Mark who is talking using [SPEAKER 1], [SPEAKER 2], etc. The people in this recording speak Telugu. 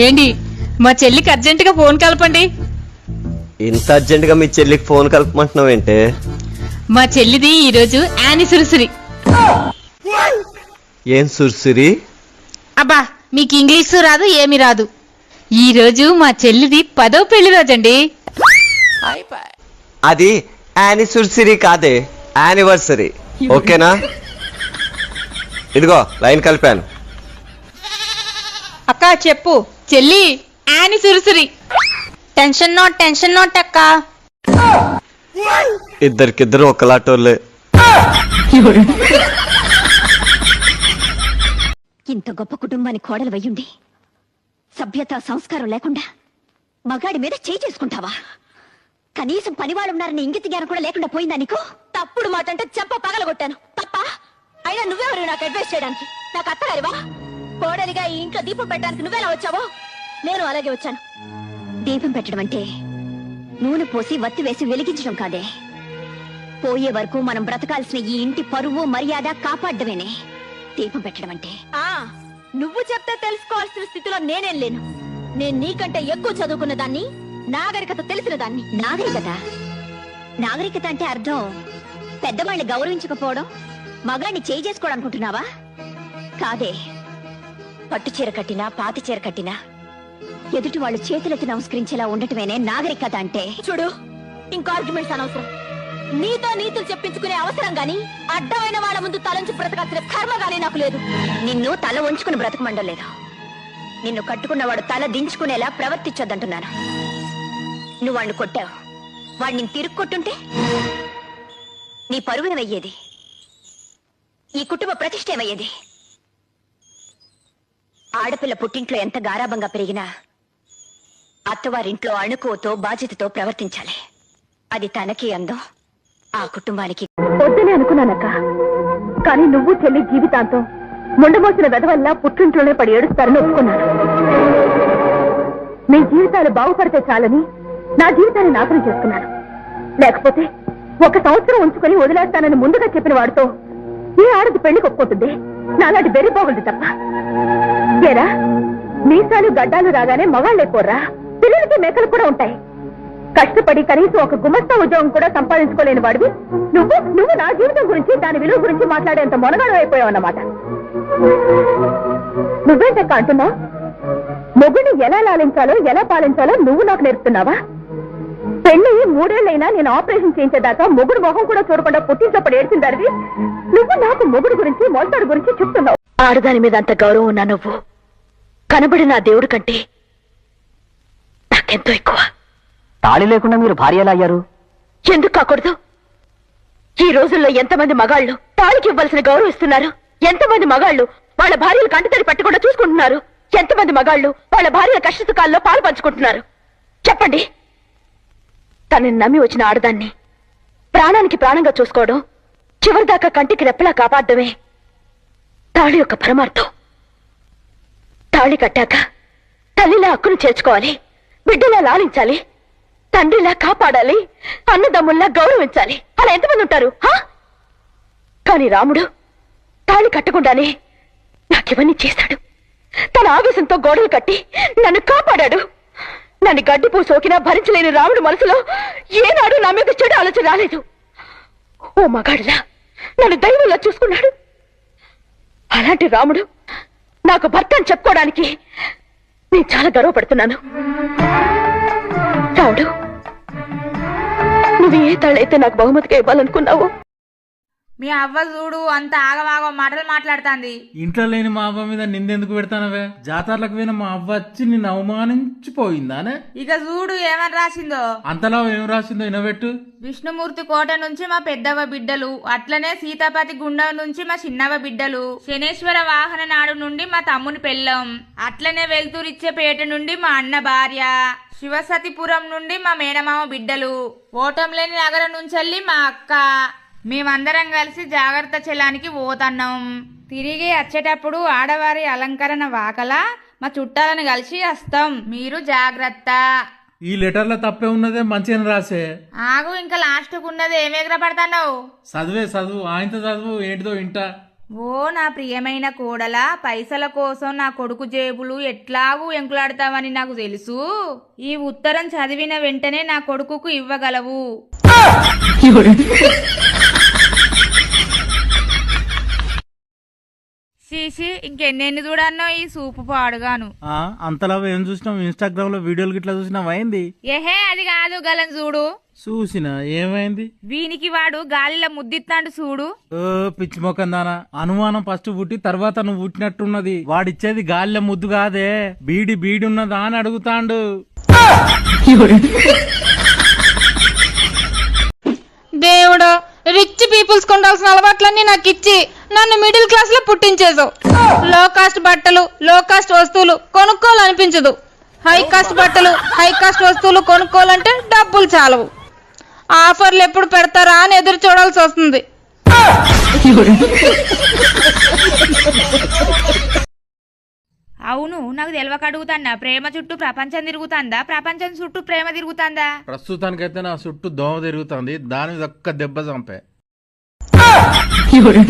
[SPEAKER 1] ఏంటి? మా చెల్లికి అర్జెంటుగా ఫోన్ కలపండి.
[SPEAKER 2] ఇంత అర్జెంటుగా మీ చెల్లికి ఫోన్ కలుపుమంటున్నావు ఏంటే?
[SPEAKER 1] మా చెల్లిది ఈరోజు యానివర్సరీ
[SPEAKER 2] ఏం సుర్సిరి?
[SPEAKER 1] అబ్బా మీకు ఇంగ్లీషు రాదు ఏమీ రాదు. ఈ రోజు మా చెల్లిది పదో పెళ్ళి రోజండి.
[SPEAKER 2] అది యానివర్సరీ కాదే యానివర్సరీ. ఓకేనా? ఇదిగో లైన్ కలిపాను.
[SPEAKER 1] అక్క చెప్పు. చెల్లి. Anniversary tension note tension note అక్క
[SPEAKER 2] ఇద్దరికిద్దరు ఒకలాటోళ్ళే.
[SPEAKER 3] ఇంత గొప్ప కుటుంబానికి కోడలు వయ్యుండి సభ్యత సంస్కారం లేకుండా మగాడి మీద చేయి చేసుకుంటావా? కనీసం పనివాళ్ళు ఉన్నారని ఇంగిత జ్ఞానం కూడా లేకుండా పోయిందా నీకు? తప్పుడు మాట అంటే చెంప పగలగొట్టాను. తప్ప? అయినా నువ్వెవరు నాకు అడ్వైస్ చేయడానికి? నాకు అత్తగారివా? కోడలిగా ఈ ఇంట్లో దీపం పెట్టడానికి నువ్వెలా వచ్చావో? నేను అలాగే వచ్చాను. దీపం పెట్టడం అంటే నూనె పోసి వత్తి వేసి వెలిగించడం కాదే. పోయే వరకు మనం బ్రతకాల్సిన ఈ ఇంటి పరువు మర్యాద కాపాడమేనే దీపం పెట్టడం అంటే నువ్వు చెప్తే తెలుసుకోవాల్సిన స్థితిలో నేనేం లేను. నేను నీకంటే ఎక్కువ చదువుకున్న దాన్ని నాగరికత తెలిసిన దాన్ని. నాగరికత? నాగరికత అంటే అర్థం పెద్దవాళ్ళని గౌరవించకపోవడం మగాడిని చేయి చేసుకోవడం అనుకుంటున్నావా కాదే. పట్టు చీర కట్టినా పాతి చీర కట్టినా ఎదుటి వాళ్ళు చేతులెత్తి నమస్కరించేలా ఉండటమేనే నాగరికత అంటే. చూడు ఇంకా ఆర్గ్యుమెంట్స్ అనవసరం. నీతో నీతులు చెప్పించుకునే అవసరం గాని అడ్డమైన వాళ్ళ ముందు తలంచి బ్రతకాల్సిన కర్మ గాని నాకు లేదు. నిన్ను తల ఉంచుకుని బ్రతకమండం లేదు. నిన్ను కట్టుకున్నవాడు తల దించుకునేలా ప్రవర్తించొద్దంటున్నాను. నువ్వు వాడిని కొట్టావు. వాడిని నేను తిరుగు కొట్టుంటే నీ పరువునమయ్యేది ఈ కుటుంబ ప్రతిష్ట ఏమయ్యేది? ఆడపిల్ల పుట్టింట్లో ఎంత గారాబంగా పెరిగినా అత్తవారింట్లో అణుకువతో బాధ్యతతో ప్రవర్తించాలి. అది తనకి అందం ఆ కుటుంబానికి.
[SPEAKER 4] వద్దనే అనుకున్నానక్క. కానీ నువ్వు చెల్లి జీవితాంతం ముండమోసిన వెధవల్ల పుట్టింట్లోనే పడి ఏడుస్తారని ఒప్పుకున్నాను. మీ జీవితాలు బాగుపడితే చాలని నా జీవితాన్ని నాశనం చేసుకున్నాను. లేకపోతే ఒక సంవత్సరం ఉంచుకొని వదిలేస్తానని ముందుగా చెప్పిన వాడితో ఈ ఆడది పెళ్ళి ఒప్పుకుంటుంది. నాలాంటి బెరిపోగలదు తప్ప. ఏరా మీసాలు గడ్డాలు రాగానే మగాళ్ళైపోర్రా పిల్లలకి మేకలు కూడా ఉంటాయి. కష్టపడి కనీసం ఒక గుమస్తా ఉద్యోగం కూడా సంపాదించుకోలేని వాడివి. నువ్వు నువ్వు నా జీవితం గురించి దాని విలువ గురించి మాట్లాడేంత మొనగాడు అయిపోయావు అన్నమాట. నువ్వేంటక్క అంటున్నావు? మొగుడిని ఎలా లాలించాలో ఎలా పాలించాలో నువ్వు నాకు నేర్పుతున్నావా? పెళ్ళి మూడేళ్ళైనా నేను ఆపరేషన్ చేయించేదాకా మొగుడు మొహం కూడా చూడకుండా పుట్టించప్పుడు ఏడ్చిందరివి నువ్వు నాకు మొగుడు గురించి మొలతాడు గురించి చెప్తున్నావు. ఆడదాని మీద అంత గౌరవం ఉన్నా నువ్వు? కనబడిన ఆ దేవుడి కంటే నాకెంతో ఎక్కువ.
[SPEAKER 5] తాళి లేకుండా మీరు భార్య ఎలా అయ్యారు?
[SPEAKER 4] ఎందుకు కాకూడదు? ఈ రోజుల్లో ఎంతమంది మగాళ్ళు తాళికి ఇవ్వాల్సిన గౌరవం ఇస్తున్నారు? ఎంతమంది మగాళ్ళు వాళ్ళ భార్యలు కంటతడి పెట్టకుండా చూసుకుంటున్నారు? ఎంతమంది మగాళ్ళు వాళ్ళ భార్యల కష్ట సుఖాల్లో పాలు పంచుకుంటున్నారు? చెప్పండి. తనని నమ్మి వచ్చిన ఆడదాన్ని ప్రాణానికి ప్రాణంగా చూసుకోవడం చివరిదాకా కంటికి రెప్పలా కాపాడమే తాళి యొక్క పరమార్థం. తాళి కట్టాక తల్లిలా హక్కును చేర్చుకోవాలి బిడ్డలా లాలించాలి తండ్రిలా కాపాడాలి అన్నదమ్ముల్లా గౌరవించాలి. అలా ఎంతమంది ఉంటారు హా? కాని రాముడు తాళి కట్టకుండానే నాకివన్నీ చేశాడు. తన ఆవేశంతో గోడలు కట్టి నన్ను కాపాడాడు. నన్ను గడ్డిపూ సోకినా భరించలేని రాముడు మనసులో ఏనాడు నా మీద చెడు ఆలోచన రాలేదు. ఓ మగాడిలా నన్ను దైవంలో చూసుకున్నాడు. అలాంటి రాముడు నాకు భర్త అని చెప్పుకోవడానికి నేను చాలా గర్వపడుతున్నాను. రాముడు నువ్వు ఏ తాళ్ళైతే నాకు బహుమతిగా ఇవ్వాలనుకున్నావో
[SPEAKER 6] మీ అవ్వ చూడు అంత ఆగమాగం మాటలు మాట్లాడుతాంది.
[SPEAKER 7] ఇంట్లో లేని మా అవ్వ మీద నిందెందుకు పెడతానవే? జాతరలకు పోయిన మా అవ్వ వచ్చి నిన్ను అవమానించిపోయిందానే?
[SPEAKER 6] ఇక చూడు ఏమని రాసిందో.
[SPEAKER 7] అంతలా ఏం రాసిందో వినబెట్టు.
[SPEAKER 6] విష్ణుమూర్తి కోట నుంచి మా పెద్దవ బిడ్డలు అట్లనే సీతాపతి గుండం నుంచి మా చిన్నవ బిడ్డలు శనేశ్వర వాహన నాడు నుండి మా తమ్ముని పెళ్ళం అట్లనే వెల్తూరిచ్చే పేట నుండి మా అన్న భార్య శివసతిపురం నుండి మా మేనమామ బిడ్డలు ఓటం లేని నగరం నుంచి మా అక్క మేమందరం కలిసి జాగ్రత్త చెలానికి పోతన్నాం. తిరిగి వచ్చేటప్పుడు ఆడవారి అలంకరణ వాకలా మా చుట్టాలను కలిసి వస్తాం. మీరు జాగ్రత్త.
[SPEAKER 7] ఈ లెటర్లో తప్పే ఉన్నదే మంచిగా రాసే.
[SPEAKER 6] ఆగు ఇంకా లాస్ట్ ఉన్నది ఏం ఎగరపడతావు
[SPEAKER 7] చదివే చదువు. ఆయనతో చదువు ఏంటిదో ఇంట
[SPEAKER 6] ఓ నా ప్రియమైన కోడల పైసల కోసం నా కొడుకు జేబులు ఎట్లాగూ ఎంకులాడతావని నాకు తెలుసు. ఈ ఉత్తరం చదివిన వెంటనే నా కొడుకుకు ఇవ్వగలవు. శీషి ఇంకెన్నెన్ని చూడన్నో ఈ సూపు పాడుగాను.
[SPEAKER 7] ఆ అంతలా ఏం చూసినావు? ఇన్స్టాగ్రామ్లో వీడియోలు గిట్లా చూసినావు? అయింది
[SPEAKER 6] ఏహే అది కాదు గలం చూడు.
[SPEAKER 7] చూసిన? ఏమైంది?
[SPEAKER 6] వీనికి వాడు గాలిలో ముద్దిత్తాండు చూడు.
[SPEAKER 7] ఓ పిచ్చి మొక్కం దానా. అనుమానం ఫస్ట్ పుట్టి తర్వాత నువ్వు పుట్టినట్టున్నది. వాడిచ్చేది గాలిలో ముద్దు కాదే. బీడి బీడి ఉన్నదా అని అడుగుతాండు.
[SPEAKER 1] దేవుడు రిచ్ పీపుల్స్ ఉండాల్సిన అలవాట్లన్నీ నాకు ఇచ్చి నన్ను మిడిల్ క్లాస్లో పుట్టించేసావు లో కాస్ట్ బట్టలు లో కాస్ట్ వస్తువులు కొనుక్కోవాలనిపించదు. హై కాస్ట్ బట్టలు హై కాస్ట్ వస్తువులు కొనుక్కోవాలంటే డబ్బులు చాలవు. ఆఫర్లు ఎప్పుడు పెడతారా అని ఎదురు చూడాల్సి వస్తుంది.
[SPEAKER 6] అవును నాకు తెలియక అడుగుతాన్నా ప్రేమ చుట్టూ ప్రపంచం తిరుగుతాందా? ప్రపంచం చుట్టూ ప్రేమ తిరుగుతాందా?
[SPEAKER 7] ప్రస్తుతానికైతే నా చుట్టూ దోమ తిరుగుతుంది. దాని మీద ఒక్క దెబ్బ చంపే. 有人